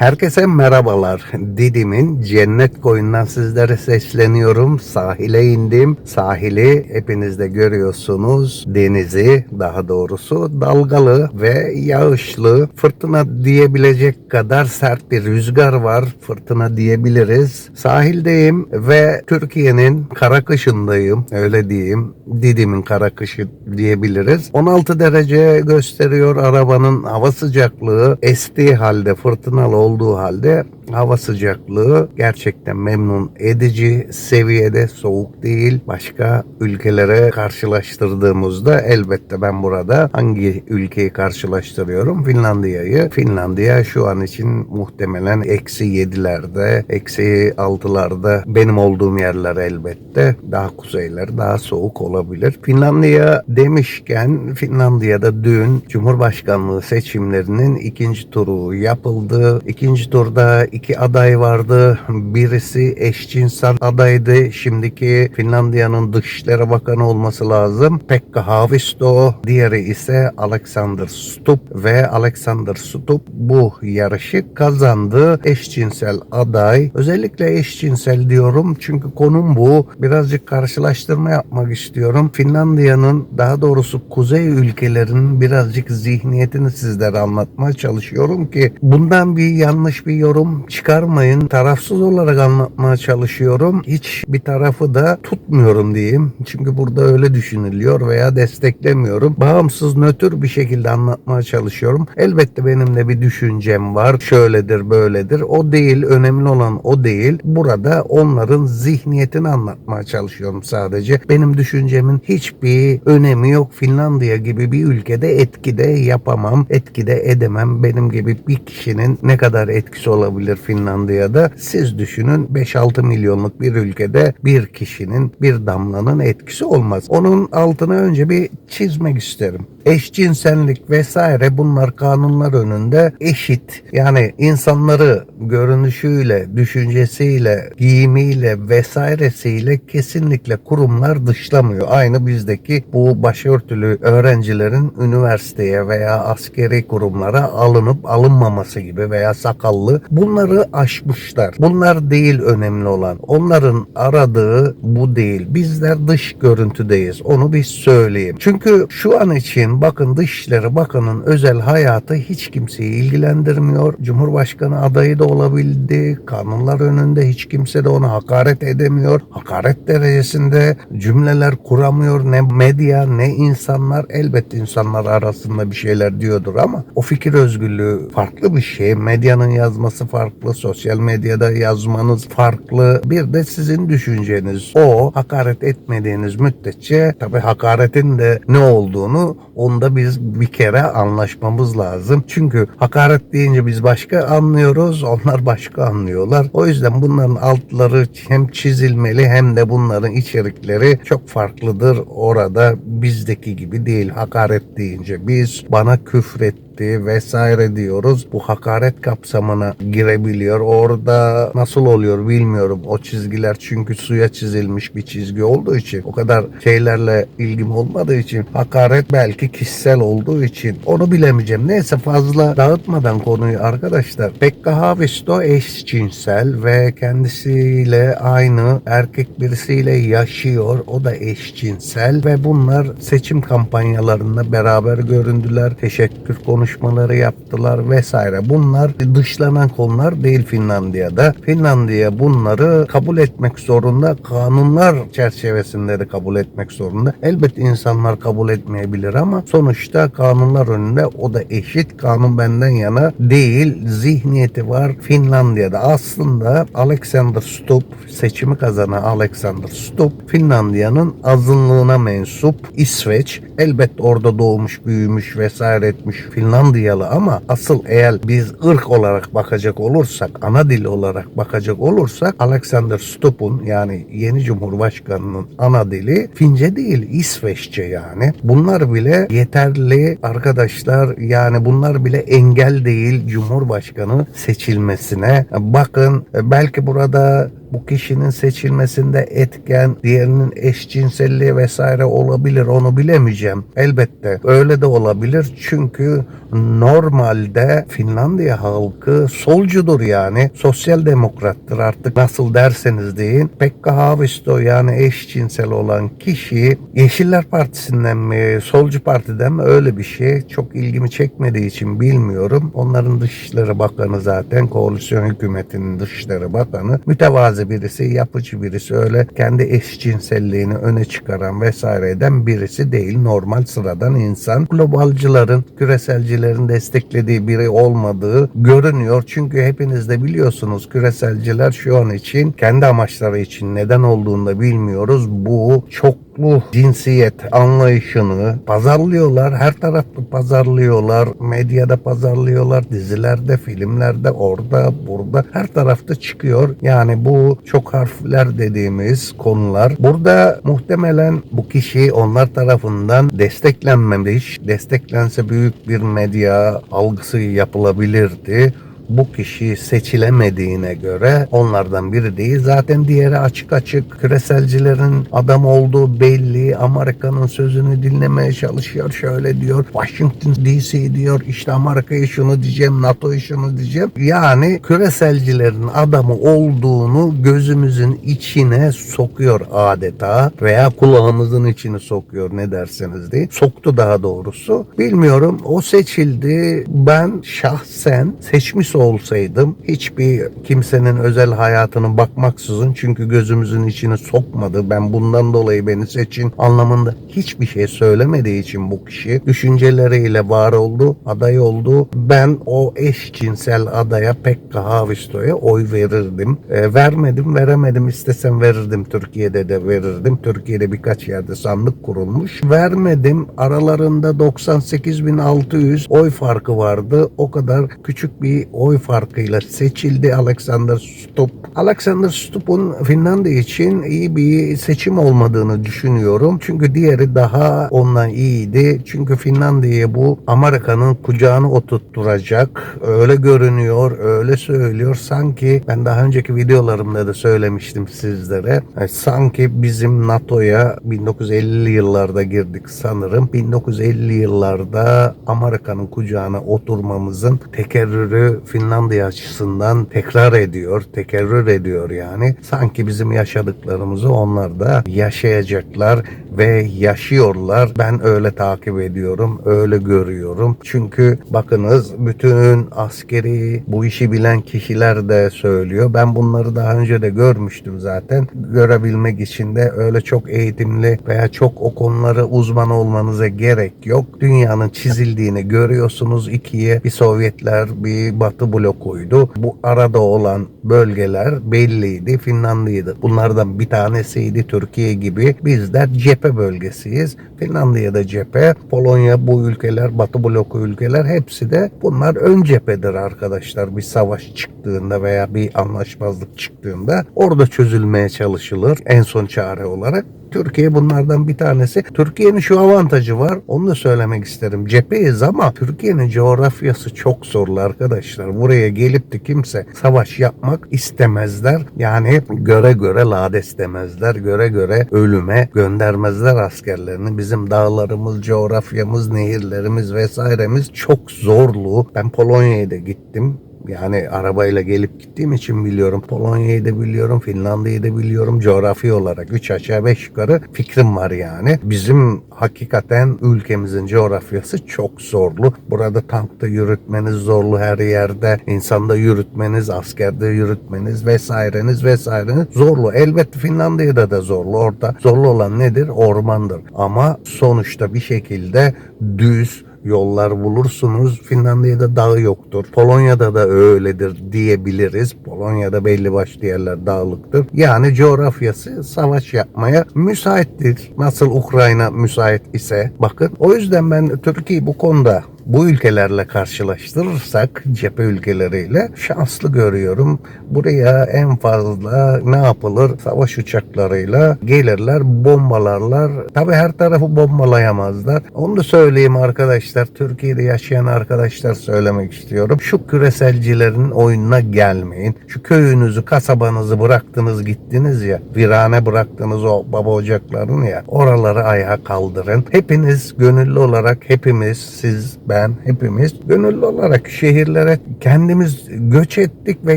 Herkese merhabalar. Didim'in cennet koyundan sizlere sesleniyorum. Sahile indim. Sahili hepiniz de görüyorsunuz. Denizi daha doğrusu dalgalı ve yağışlı. Fırtına diyebilecek kadar sert bir rüzgar var. Fırtına diyebiliriz. Sahildeyim ve Türkiye'nin kara kışındayım. Öyle diyeyim. Didim'in kara kışı diyebiliriz. 16 derece gösteriyor arabanın hava sıcaklığı. Estiği halde fırtınalı olduğu halde hava sıcaklığı gerçekten memnun edici seviyede soğuk değil. Başka ülkelere karşılaştırdığımızda elbette ben burada hangi ülkeyi karşılaştırıyorum? Finlandiya'yı. Finlandiya şu an için muhtemelen eksi yedilerde, eksi altılarda benim olduğum yerler elbette. Daha kuzeyler, daha soğuk olabilir. Finlandiya demişken Finlandiya'da dün Cumhurbaşkanlığı seçimlerinin ikinci turu yapıldı. İkinci turda iki aday vardı. Birisi eşcinsel adaydı. Şimdiki Finlandiya'nın Dışişleri Bakanı olması lazım. Pekka Haavisto. Diğeri ise Alexander Stubb ve Alexander Stubb bu yarışı kazandı. Eşcinsel aday. Özellikle eşcinsel diyorum çünkü konum bu. Birazcık karşılaştırma yapmak istiyorum. Finlandiya'nın daha doğrusu kuzey ülkelerinin birazcık zihniyetini sizlere anlatmaya çalışıyorum ki bundan bir yanlış bir yorum çıkarmayın. Tarafsız olarak anlatmaya çalışıyorum. Hiç bir tarafı da tutmuyorum diyeyim. Çünkü burada öyle düşünülüyor veya desteklemiyorum. Bağımsız nötr bir şekilde anlatmaya çalışıyorum. Elbette benim de bir düşüncem var. Şöyledir böyledir. O değil. Önemli olan o değil. Burada onların zihniyetini anlatmaya çalışıyorum sadece. Benim düşüncemin hiçbir önemi yok. Finlandiya gibi bir ülkede etkide yapamam. Etkide edemem. Benim gibi bir kişinin ne kadar etkisi olabilir Finlandiya'da? Siz düşünün 5-6 milyonluk bir ülkede bir kişinin bir damlanın etkisi olmaz. Onun altına önce bir çizmek isterim. Eşcinsellik vesaire bunlar kanunlar önünde eşit. Yani insanları görünüşüyle, düşüncesiyle, giyimiyle vesairesiyle kesinlikle kurumlar dışlamıyor. Aynı bizdeki bu başörtülü öğrencilerin üniversiteye veya askeri kurumlara alınıp alınmaması gibi veya sakallı bunları aşmışlar. Bunlar değil önemli olan. Onların aradığı bu değil. Bizler dış görüntüdeyiz. Onu bir söyleyeyim. Çünkü şu an için bakın Dışişleri Bakanı'nın özel hayatı hiç kimseyi ilgilendirmiyor. Cumhurbaşkanı adayı da olabildi. Kanunlar önünde hiç kimse de ona hakaret edemiyor. Hakaret derecesinde cümleler kuramıyor. Ne medya ne insanlar. Elbette insanlar arasında bir şeyler diyordur ama o fikir özgürlüğü farklı bir şey. Medyanın yazması farklı. Sosyal medyada yazmanız farklı. Bir de sizin düşünceniz. O hakaret etmediğiniz müddetçe tabi hakaretin de ne olduğunu onda biz bir kere anlaşmamız lazım. Çünkü hakaret deyince biz başka anlıyoruz. Onlar başka anlıyorlar. O yüzden bunların altları hem çizilmeli hem de bunların içerikleri çok farklıdır. Orada bizdeki gibi değil. Hakaret deyince biz bana küfretti etti vesaire diyoruz. Bu hakaret kapsamına girebiliyor. Orada nasıl oluyor bilmiyorum. O çizgiler çünkü suya çizilmiş bir çizgi olduğu için o kadar şeylerle ilgim olmadığı için hakaret belki kişisel olduğu için onu bilemeyeceğim. Neyse fazla dağıtmadan konuyu arkadaşlar. Pekka Haavisto eşcinsel ve kendisiyle aynı erkek birisiyle yaşıyor. O da eşcinsel ve bunlar seçim kampanyalarında beraber göründüler. Teşekkür konuşmaları yaptılar vesaire. Bunlar dışlanan konular değil Finlandiya'da. Finlandiya bunları kabul etmek zorunda. Kanunlar çerçevesinde de kabul etmek zorunda. Elbet insanlar kabul etmeyebilir ama sonuçta kanunlar önünde o da eşit. Kanun benden yana değil. Zihniyeti var Finlandiya'da. Aslında Alexander Stubb seçimi kazanan Alexander Stubb Finlandiya'nın azınlığına mensup İsveç. Elbet orada doğmuş, büyümüş vesaire etmiş Finlandiyalı ama asıl eğer biz ırk olarak bakacak olursak, ana dil olarak bakacak olursak Alexander Stubb'un yani yeni cumhurbaşkanının ana dili Fince değil, İsveççe yani. Bunlar bile yeterli arkadaşlar yani bunlar bile engel değil cumhurbaşkanı seçilmesine. Bakın belki burada bu kişinin seçilmesinde etken, diğerinin eşcinselliği vesaire olabilir onu bilemeyeceğim. Elbette öyle de olabilir çünkü normalde Finlandiya halkı solcudur yani sosyal demokrattır artık nasıl derseniz deyin. Pekka Haavisto yani eşcinsel olan kişi Yeşiller Partisi'nden mi solcu partiden mi öyle bir şey çok ilgimi çekmediği için bilmiyorum. Onların Dışişleri Bakanı zaten koalisyon hükümetinin Dışişleri Bakanı mütevazi birisi yapıcı birisi öyle kendi eşcinselliğini öne çıkaran vesaire eden birisi değil normal sıradan insan. Globalcıların küreselcilerin desteklediği biri olmadığı görünüyor. Çünkü hepiniz de biliyorsunuz küreselciler şu an için kendi amaçları için neden olduğunu da bilmiyoruz. Bu çoklu cinsiyet anlayışını pazarlıyorlar. Her tarafta pazarlıyorlar. Medyada pazarlıyorlar. Dizilerde, filmlerde, orada, burada her tarafta çıkıyor. Yani bu çok harfler dediğimiz konular. Burada muhtemelen bu kişi onlar tarafından desteklenmemiş. Desteklense büyük bir medya algısı yapılabilirdi bu kişi seçilemediğine göre onlardan biri değil. Zaten diğeri açık açık küreselcilerin adam olduğu belli. Amerika'nın sözünü dinlemeye çalışıyor. Şöyle diyor. Washington DC diyor. İşte Amerika'ya şunu diyeceğim. NATO'ya şunu diyeceğim. Yani küreselcilerin adamı olduğunu gözümüzün içine sokuyor adeta veya kulağımızın içine sokuyor ne derseniz diye. Soktu daha doğrusu. Bilmiyorum. O seçildi. Ben şahsen seçmiş olsaydım hiçbir kimsenin özel hayatına bakmaksızın çünkü gözümüzün içine sokmadı. Ben bundan dolayı beni seçin anlamında hiçbir şey söylemediği için bu kişi düşünceleriyle var oldu, aday oldu. Ben o eşcinsel adaya Pekka Haavisto'ya oy verirdim. E, vermedim, veremedim. İstesem verirdim. Türkiye'de de verirdim. Türkiye'de birkaç yerde sandık kurulmuş. Vermedim. Aralarında 98.600 oy farkı vardı. O kadar küçük bir oy farkıyla seçildi Alexander Stubb. Alexander Stubb'un Finlandiya için iyi bir seçim olmadığını düşünüyorum. Çünkü diğeri daha ondan iyiydi. Çünkü Finlandiya'ya bu Amerika'nın kucağını oturtturacak. Öyle görünüyor, öyle söylüyor. Sanki ben daha önceki videolarımda da söylemiştim sizlere. Yani sanki bizim NATO'ya 1950'li yıllarda girdik sanırım. 1950 yıllarda Amerika'nın kucağına oturmamızın tekerrürü Finlandiya açısından tekrar ediyor, tekerrür ediyor yani. Sanki bizim yaşadıklarımızı onlar da yaşayacaklar ve yaşıyorlar. Ben öyle takip ediyorum, öyle görüyorum. Çünkü bakınız bütün askeri bu işi bilen kişiler de söylüyor. Ben bunları daha önce de görmüştüm zaten. Görebilmek için de öyle çok eğitimli veya çok o konuları uzman olmanıza gerek yok. Dünyanın çizildiğini görüyorsunuz ikiye. Bir Sovyetler, bir Batı blokuydu. Bu arada olan bölgeler belliydi. Finlandiya'dı. Bunlardan bir tanesiydi Türkiye gibi. Bizler cephe bölgesiyiz. Finlandiya'da cephe. Polonya bu ülkeler, Batı bloku ülkeler hepsi de bunlar ön cephedir arkadaşlar. Bir savaş çıktığında veya bir anlaşmazlık çıktığında orada çözülmeye çalışılır en son çare olarak. Türkiye bunlardan bir tanesi. Türkiye'nin şu avantajı var. Onu da söylemek isterim. Cepheyiz ama Türkiye'nin coğrafyası çok zorlu arkadaşlar. Buraya gelip de kimse savaş yapmak istemezler. Yani göre göre lades demezler. Göre göre ölüme göndermezler askerlerini. Bizim dağlarımız, coğrafyamız, nehirlerimiz vesairemiz çok zorlu. Ben Polonya'ya da gittim. Yani arabayla gelip gittiğim için biliyorum. Polonya'yı da biliyorum, Finlandiya'yı da biliyorum. Coğrafi olarak 3 aşağı 5 yukarı fikrim var yani. Bizim hakikaten ülkemizin coğrafyası çok zorlu. Burada tankta yürütmeniz zorlu her yerde. insanda yürütmeniz, askerde yürütmeniz vesaireniz vesaireniz zorlu. Elbette Finlandiya'da da zorlu. Orada zorlu olan nedir? Ormandır. Ama sonuçta bir şekilde düz, yollar bulursunuz. Finlandiya'da dağı yoktur. Polonya'da da öyledir diyebiliriz. Polonya'da belli başlı yerler dağlıktır. Yani coğrafyası savaş yapmaya müsaittir. Nasıl Ukrayna müsait ise bakın. O yüzden ben Türkiye bu konuda bu ülkelerle karşılaştırırsak cephe ülkeleriyle şanslı görüyorum. Buraya en fazla ne yapılır? Savaş uçaklarıyla gelirler, bombalarlar. Tabi her tarafı bombalayamazlar. Onu da söyleyeyim arkadaşlar. Türkiye'de yaşayan arkadaşlar söylemek istiyorum. Şu küreselcilerin oyununa gelmeyin. Şu köyünüzü, kasabanızı bıraktınız gittiniz ya. Virane bıraktınız o baba ocaklarını ya. Oraları ayağa kaldırın. Hepiniz gönüllü olarak hepimiz siz ben hepimiz gönüllü olarak şehirlere kendimiz göç ettik ve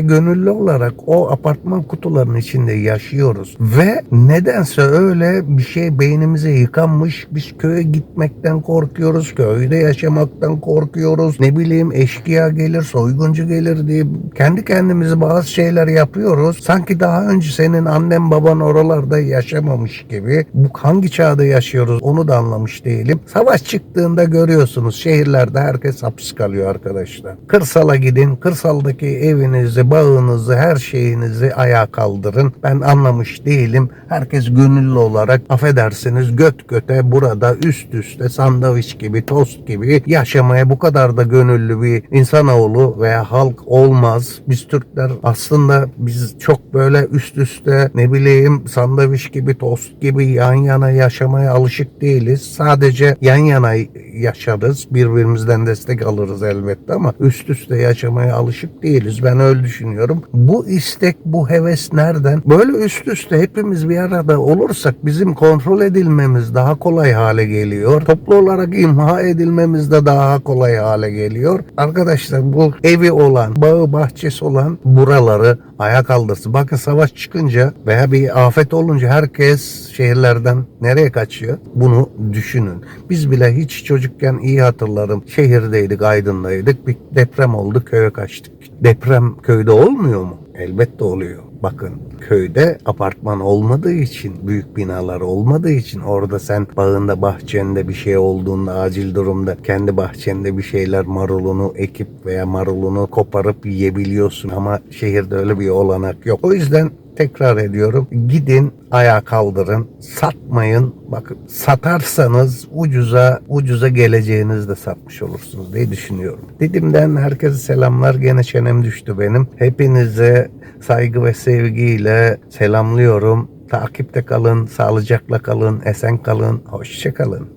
gönüllü olarak o apartman kutularının içinde yaşıyoruz. Ve nedense öyle bir şey beynimize yıkanmış. Biz köye gitmekten korkuyoruz. Köyde yaşamaktan korkuyoruz. Ne bileyim eşkıya gelir, soyguncu gelir diye kendi kendimize bazı şeyler yapıyoruz. Sanki daha önce senin annen baban oralarda yaşamamış gibi. Bu hangi çağda yaşıyoruz onu da anlamış değilim. Savaş çıktığında görüyorsunuz şehirlerde herkes hapis kalıyor arkadaşlar. Kırsala gidin. Kırsaldaki evinizi, bağınızı, her şeyinizi ayağa kaldırın. Ben anlamış değilim. Herkes gönüllü olarak affedersiniz göt göte burada üst üste sandviç gibi, tost gibi yaşamaya bu kadar da gönüllü bir insanoğlu veya halk olmaz. Biz Türkler aslında biz çok böyle üst üste ne bileyim sandviç gibi, tost gibi yan yana yaşamaya alışık değiliz. Sadece yan yana yaşarız. Birbirimizden destek alırız elbette ama üst üste yaşamaya alışık değiliz. Ben öyle düşünüyorum. Bu istek, bu heves nereden? Böyle üst üste hepimiz bir arada olursak bizim kontrol edilmemiz daha kolay hale geliyor. Toplu olarak imha edilmemiz de daha kolay hale geliyor. Arkadaşlar bu evi olan, bağı bahçesi olan buraları ayağa kaldırsın. Bakın savaş çıkınca veya bir afet olunca herkes şehirlerden nereye kaçıyor? Bunu düşünün. Biz bile hiç çocukken iyi hatırlarım. Şehirdeydik, Aydın'daydık. Bir deprem oldu, köye kaçtık. Deprem köyde olmuyor mu? Elbette oluyor. Bakın köyde apartman olmadığı için, büyük binalar olmadığı için orada sen bağında bahçende bir şey olduğunda acil durumda kendi bahçende bir şeyler marulunu ekip veya marulunu koparıp yiyebiliyorsun ama şehirde öyle bir olanak yok. O yüzden tekrar ediyorum gidin ayağa kaldırın satmayın bakın satarsanız ucuza ucuza geleceğinizi de satmış olursunuz diye düşünüyorum. Didim'den herkese selamlar gene çenem düştü benim. Hepinize saygı ve sevgiyle selamlıyorum. Takipte kalın, sağlıcakla kalın, esen kalın, hoşça kalın.